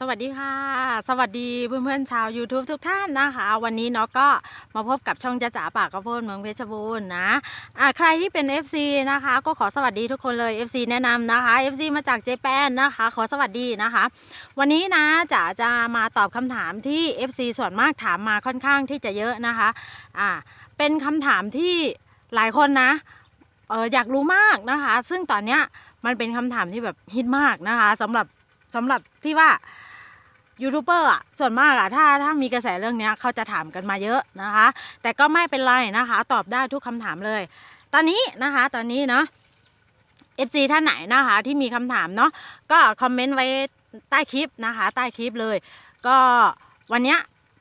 สวัสดีค่ะ สวัสดีเพื่อนๆชาว YouTube ทุกท่านนะคะ วันนี้เนาะก็มาพบกับช่องจ้าจ๋าปากกระโพดเมืองเพชรบูรณ์นะะใครที่เป็น FC นะคะ ก็ขอสวัสดีทุกคนเลย FC แนะนำนะคะ FC มาจากเจแปนนะคะ ขอสวัสดีนะคะ วันนี้นะจ๋าจะมาตอบคำถามที่ FC ส่วนมากถามมาค่อนข้างที่จะเยอะนะคะอะเป็นคำถามที่หลายคนนะเอออยากรู้มากนะคะ ซึ่งตอนเนี้ยมันเป็นคำถามที่แบบฮิตมากนะคะสำหรับ สำหรับที่ว่ายูทูบเบอร์อะส่วนมากอะถ้าถ้ามีกระแสเรื่องนี้เขาจะถามกันมาเยอะนะคะ แต่ก็ไม่เป็นไรนะคะ ตอบได้ทุกคำถามเลย ตอนนี้นะคะตอนนี้เนาะ FC ท่านไหนนะคะ ที่มีคำถามเนาะก็คอมเมนต์ไว้ใต้คลิปนะคะ ใต้คลิปเลย ก็วันนี้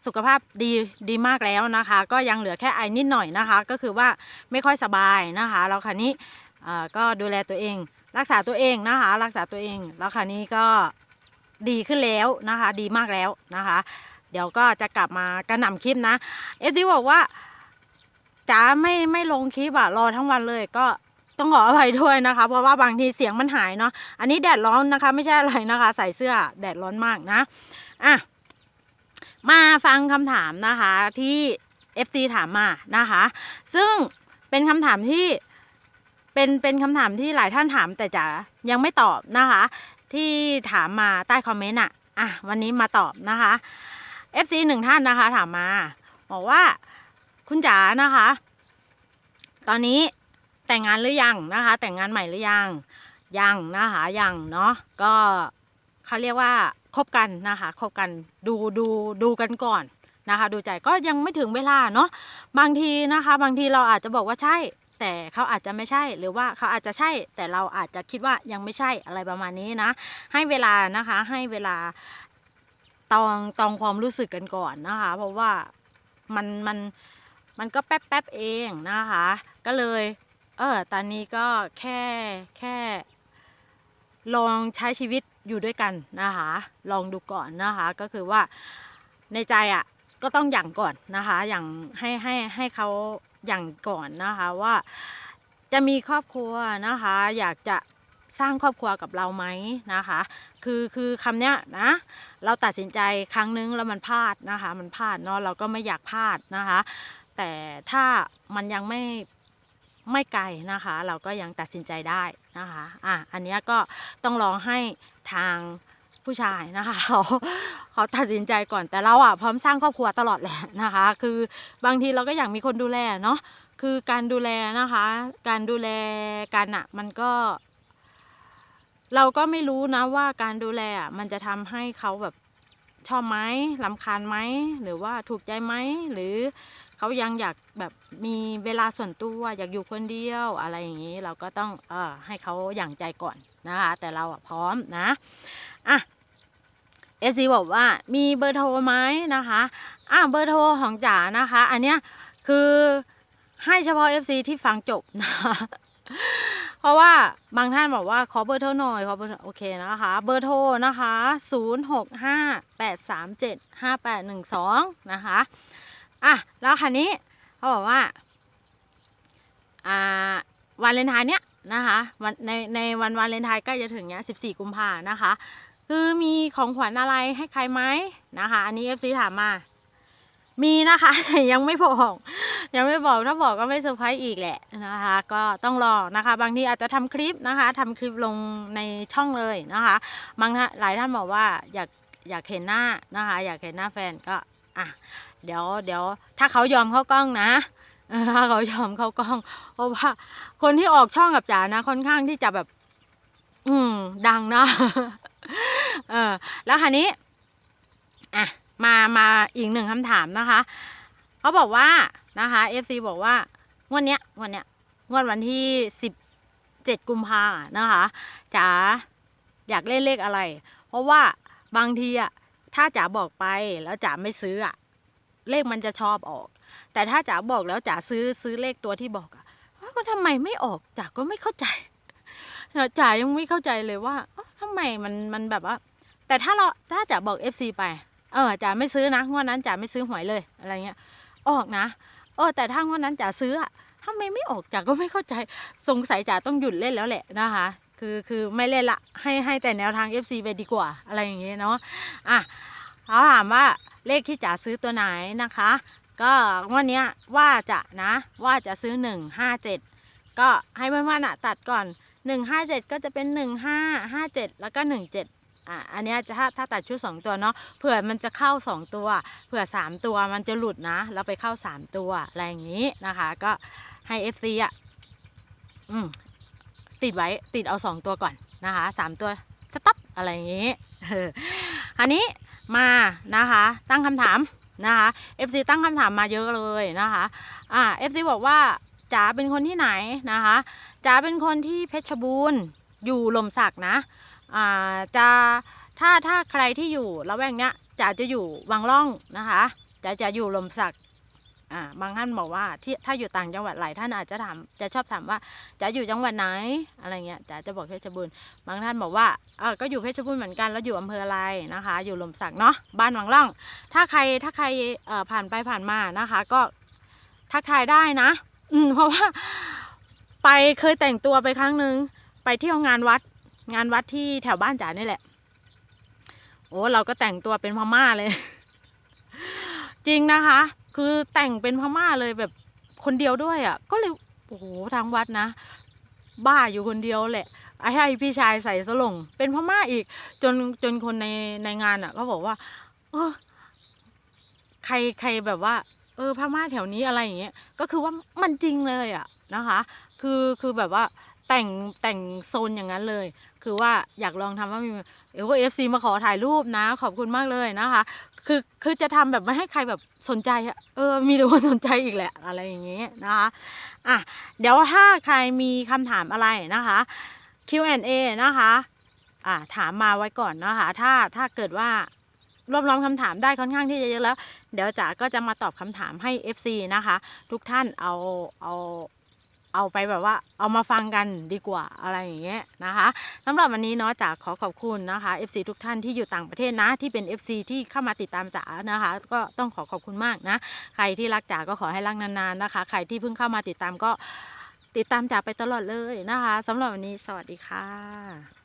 สุขภาพดีดีมากแล้วนะคะ ก็ยังเหลือแค่ไอนิดหน่อยนะคะ ก็คือว่าไม่ค่อยสบายนะคะ แล้วคราวนี้ ก็ดูแลตัวเอง รักษาตัวเองนะคะ รักษาตัวเอง แล้วคราวนี้ก็ดีขึ้นแล้วนะคะ ดีมากแล้วนะคะ เดี๋ยวก็จะกลับมากระหน่ำคลิปนะเอฟซีบอกว่าจ๋าไม่ไม่ลงคลิปอะรอทั้งวันเลยก็ต้องขออภัยด้วยนะคะ เพราะว่าบางทีเสียงมันหายเนาะอันนี้แดดร้อนนะคะ ไม่ใช่อะไรนะคะ ใส่เสื้อแดดร้อนมากนะอะมาฟังคำถามนะคะที่ FC ถามมานะคะ ซึ่งเป็นคำถามที่ เป็นเป็นคำถามที่หลายท่านถามแต่จ๋ายังไม่ตอบนะคะ ที่ถามมาใต้คอมเมนต์อะอะวันนี้มาตอบนะคะ FC หนึ่งท่านนะคะ ถามมาบอกว่าคุณจ๋านะคะ ตอนนี้แต่งงานหรือยังนะคะ แต่งงานใหม่หรือยังยังนะคะยังเนาะก็เขาเรียกว่าคบกันนะคะคบกันดูดูดูกันก่อนนะคะ ดูใจก็ยังไม่ถึงเวลาเนาะบางทีนะคะ บางทีเราอาจจะบอกว่าใช่ แต่เขาอาจจะไม่ใช่หรือว่าเขาอาจจะใช่ แต่เราอาจจะคิดว่ายังไม่ใช่อะไรประมาณนี้นะ ให้เวลานะคะให้เวลาตองตองความรู้สึกกันก่อนนะคะ เพราะว่ามันมันมันก็แป๊บแป๊บเองนะคะ ก็เลยเออตอนนี้ก็แค่แค่ลองใช้ชีวิตอยู่ด้วยกันนะคะ ลองดูก่อนนะคะ ก็คือว่าในใจอะก็ต้องอย่างก่อนนะคะ อย่างให้ให้ให้เขา อย่างก่อนนะคะว่าจะมีครอบครัวนะคะ อยากจะสร้างครอบครัวกับเราไหมนะคะ คือคือคำเนี้ยนะ เราตัดสินใจครั้งนึงแล้วมันพลาดนะคะ มันพลาดเนาะเราก็ไม่อยากพลาดนะคะ แต่ถ้ามันยังไม่ไม่ไกลนะคะ เราก็ยังตัดสินใจได้นะคะอะอันเนี้ยก็ต้องลองให้ทาง ผู้ชายนะคะเขาเขาตัดสินใจก่อนแต่เราอะพร้อมสร้างครอบครัวตลอดแหละนะคะ คือบางทีเราก็อยากมีคนดูแลเนาะคือการดูแลนะคะ การดูแลกันอะมันก็ เราก็ไม่รู้นะว่าการดูแลอะมันจะทำให้เขาแบบชอบไหมลำคาญไหมหรือว่าถูกใจไหมหรือเขายังอยากแบบมีเวลาส่วนตัวอยากอยู่คนเดียวอะไรอย่างนี้ เราก็ต้องเออให้เขาอย่างใจก่อนนะคะ แต่เราอะพร้อมนะ อะเอซีบอกว่ามีเบอร์โทรไหมนะคะอะเบอร์โทรของจ๋านะคะ อันเนี้ยคือให้เฉพาะ FC ที่ฟังจบนะคะเพราะว่าบางท่านบอกว่าขอเบอร์โทรหน่อยขอเบอร์โอเคนะคะ เบอร์โทรนะคะ 0 6 5 8 3 7 5 8 1 2 นะคะอะแล้วคันนี้เขาบอกว่าอ่าวันเลนไทน์เนี้ยนะคะวันในในวันวาเลนไทน์ใกล้จะถึงเนี้ย14 กุมภานะคะ คือมีของขวัญอะไรให้ใครไหมนะคะ อันนี้ FC ถามมา มีนะคะแต่ยังไม่บอกยังไม่บอกถ้าบอกก็ไม่เซอร์ไพรส์อีกแหละนะคะ ก็ต้องรอนะคะ บางทีอาจจะทำคลิปนะคะทำคลิปลงในช่องเลยนะคะบางท่านหลายท่านบอกว่าอยากอยากเห็นหน้านะคะ อยากเห็นหน้าแฟนก็อะเดี๋ยวเดี๋ยวถ้าเขายอมเข้ากล้องนะเออถ้าเขายอมเข้ากล้อง เพราะว่าคนที่ออกช่องกับจ๋านะค่อนข้างที่จะแบบ อืมดังนะ เออ แล้วคันนี้ อะ มามาอีกหนึ่งคำถามนะคะ เขาบอกว่านะคะ FC บอกว่างวดเนี้ยงวดเนี้ยงวดวันที่สิบเจ็ดกุมภานะคะจ๋าอยากเล่นเลขอะไร เพราะว่าบางทีอะถ้าจ๋าบอกไปแล้วจ๋าไม่ซื้ออะเลขมันจะชอบออก แต่ถ้าจ๋าบอกแล้วจ๋าซื้อซื้อเลขตัวที่บอกอะเอ้าทำไมไม่ออกจ๋าก็ไม่เข้าใจจ๋ายังไม่เข้าใจเลยว่าเอ้าทำไมมันมันแบบว่า แต่ถ้าเราถ้าจ๋าบอก FC ไป เออจ๋าไม่ซื้อนะงวดนั้นจ๋าไม่ซื้อหวยเลยอะไรเงี้ย ออกนะเออแต่ถ้างวดนั้นจ๋าซื้ออะทำไมไม่ออกจ๋าก็ไม่เข้าใจสงสัยจ๋าต้องหยุดเล่นแล้วแหละนะคะ คือคือไม่เล่นละให้ให้แต่แนวทาง FC ไปดีกว่าอะไรอย่างเงี้ยเนาะอะเขาถามว่าเลขที่จ๋าซื้อตัวไหนนะคะ ก็วันนี้ว่าจะนะว่าจะซื้อ 157 ก็ให้เพื่อนๆอะตัดก่อน 157 ก็จะเป็น 1557 แล้วก็ 17 อะอันนี้จะถ้าถ้าตัดชุด 2 ตัวเนาะเผื่อมันจะเข้า 2 ตัว เผื่อ 3 ตัวมันจะหลุดนะแล้วไปเข้า 3 ตัวอะไรอย่างนี้นะคะ ก็ให้ FC อะอืมติดไว้ติดเอา 2 ตัวก่อนนะคะ3ตัวสต็อปอะไรอย่างนี้อันนี้มานะคะตั้งคำถามนะคะ FC ตั้งคำถามมาเยอะเลยนะคะอ่า FC บอกว่าจ๋าเป็นคนที่ไหนนะคะจ๋าเป็นคนที่เพชรบูรณ์อยู่ลมสักนะ จะถ้าถ้าใครที่อยู่ละแวกเนี้ยจ๋าจะอยู่วังล่องนะคะจ๋าจะอยู่ลมสักอ่าบางท่านบอกว่าที่ถ้าอยู่ต่างจังหวัดหลายท่านอาจจะถามจะชอบถามว่าจ๋าอยู่จังหวัดไหนอะไรเงี้ยจ๋าจะบอกเพชรบูรณ์บางท่านบอกว่าเออก็อยู่เพชรบูรณ์เหมือนกันแล้วอยู่อำเภออะไรนะคะ อยู่ลมสักเนาะบ้านวังล่อง ถ้าใครถ้าใครผ่านไปผ่านมานะคะ ก็ทักทายได้นะ อืมเพราะว่า ไปเคยแต่งตัวไปครั้งหนึ่งไปเที่ยวงานวัด งานวัดที่แถวบ้านจ๋านี่แหละ โอ้เราก็แต่งตัวเป็นพม่าเลย จริงนะคะ คือแต่งเป็นพม่าเลยแบบคนเดียวด้วยอะ่ะ ก็เลยโอ้โหทางวัดนะ บ้าอยู่คนเดียวแหละไอ้ให้พี่ชายใส่สลงเป็นพม่าอีก จนจนคนในในงานอะ ก็บอกว่า เออ ใครใครแบบว่า เออพม่าแถวนี้อะไรอย่างเงี้ยก็คือว่ามันจริงเลยอะนะคะ คือคือแบบว่าแต่งแต่งโซนอย่างนั้นเลย คือว่าอยากลองทำว่ามีเออเอฟซีมาขอถ่ายรูปนะ ขอบคุณมากเลยนะคะ คือคือจะทำแบบไม่ให้ใครแบบสนใจเออมีแต่คนสนใจอีกแหละอะไรอย่างเงี้ยนะคะอะเดี๋ยวถ้าใครมีคำถามอะไรนะคะ Q&A นะคะอะถามมาไว้ก่อนนะคะ ถ้าถ้าเกิดว่ารวบรวมคำถามได้ค่อนข้างที่จะเยอะแล้ว เดี๋ยวจ๋าก็จะมาตอบคำถามให้ FC นะคะ ทุกท่านเอาเอา เอาไปแบบว่าเอามาฟังกันดีกว่าอะไรอย่างเงี้ยนะคะสำหรับวันนี้เนาะจ๋าขอขอบคุณนะคะ FC ทุกท่านที่อยู่ต่างประเทศนะ ที่เป็น FC ที่เข้ามาติดตามจ๋านะคะ ก็ต้องขอขอบคุณมากนะ ใครที่รักจ๋าก็ขอให้รักนานๆนะคะ ใครที่เพิ่งเข้ามาติดตามก็ติดตามจ๋าไปตลอดเลยนะคะสำหรับวันนี้สวัสดีค่ะ